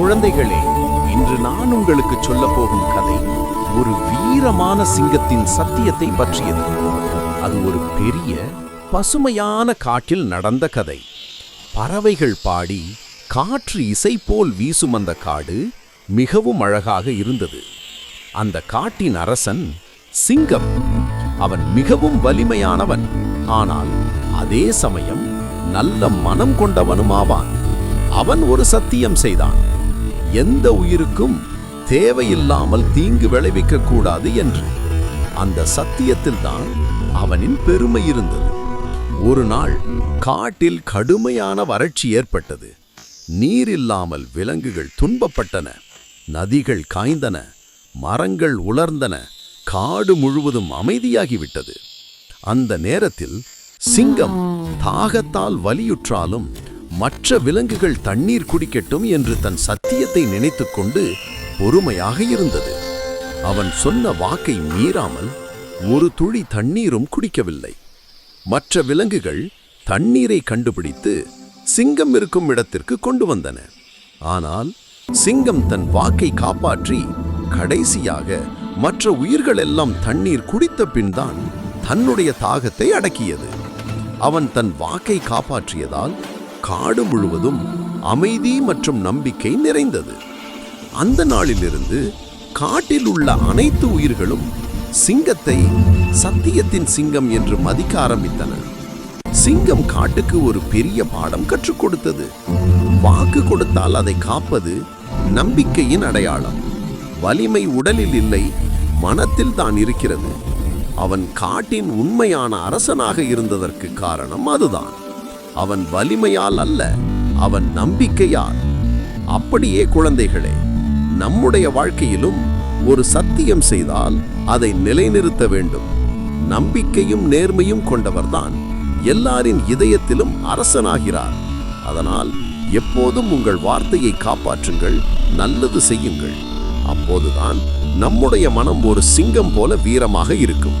குழந்தைகளே இன்று நான் உங்களுக்கு சொல்ல போகும் கதை ஒரு வீரமான சிங்கத்தின் சத்தியத்தை பற்றியது. அது ஒரு பெரிய பசுமையான காட்டில் நடந்த கதை. பறவைகள் பாடி காற்று இசை போல் வீசும் அந்த காடு மிகவும் அழகாக இருந்தது. அந்த காட்டின் அரசன் சிங்கம். அவன் மிகவும் வலிமையானவன். ஆனால் அதே சமயம் நல்ல மனம் கொண்டவனுமாவான். அவன் ஒரு சத்தியம் செய்தான். எந்த உயிருக்கும் தேவையில்லாமல் தீங்கு விளைவிக்க கூடாது என்று. அந்த சத்தியத்தில் தான் அவனின் பெருமை இருந்தது. ஒரு நாள் காட்டில் கடுமையான வறட்சி ஏற்பட்டது. நீர் இல்லாமல் விலங்குகள் துன்பப்பட்டன. நதிகள் காய்ந்தன. மரங்கள் உலர்ந்தன. காடு முழுவதும் அமைதியாகிவிட்டது. அந்த நேரத்தில் சிங்கம் தாகத்தால் வலியுற்றாலும் மற்ற விலங்குகள் தண்ணீர் குடிக்கட்டும் என்று தன் சத்தியத்தை நினைத்துக்கொண்டு பொறுமையாக இருந்தது. அவன் சொன்ன வாக்கை மீறாமல் ஒரு துளி தண்ணீரும் குடிக்கவில்லை. மற்ற விலங்குகள் தண்ணீரை கண்டுபிடித்து சிங்கம் இருக்கும் இடத்திற்கு கொண்டு வந்தன. ஆனால் சிங்கம் தன் வாக்கை காப்பாற்றி கடைசியாக மற்ற உயிர்கள் எல்லாம் தண்ணீர் குடித்த பின்தான் தன்னுடைய தாகத்தை அடக்கியது. அவன் தன் வாக்கை காப்பாற்றியதால் காடு முழுவதும் அமைதி மற்றும் நம்பிக்கை நிறைந்தது. அந்த நாளிலிருந்து காட்டில் உள்ள அனைத்து உயிர்களும் சிங்கத்தை சத்தியத்தின் சிங்கம் என்று மதிக்க ஆரம்பித்தன சிங்கம் காட்டுக்கு ஒரு பெரிய பாடம் கற்றுக் கொடுத்தது. வாக்கு கொடுத்தால் அதை காப்பது நம்பிக்கையின் அடையாளம். வலிமை உடலில் இல்லை மனத்தில் தான் இருக்கிறது. அவன் காட்டின் உண்மையான அரசனாக இருந்ததற்கு காரணம் அதுதான். அவன் வலிமையால் அல்ல அவன் நம்பிக்கையால். அப்படியே குழந்தைகளே நம்முடைய வாழ்க்கையிலும் ஒரு சத்தியம் செய்தால் அதை நிலைநிறுத்த வேண்டும். நம்பிக்கையும் நேர்மையும் கொண்டவர்தான் எல்லாரின் இதயத்திலும் அரசனாகிறார். அதனால் எப்போதும் உங்கள் வார்த்தையை காப்பாற்றுங்கள் நல்லது செய்யுங்கள். அப்போதுதான் நம்முடைய மனம் ஒரு சிங்கம் போல வீரமாக இருக்கும்.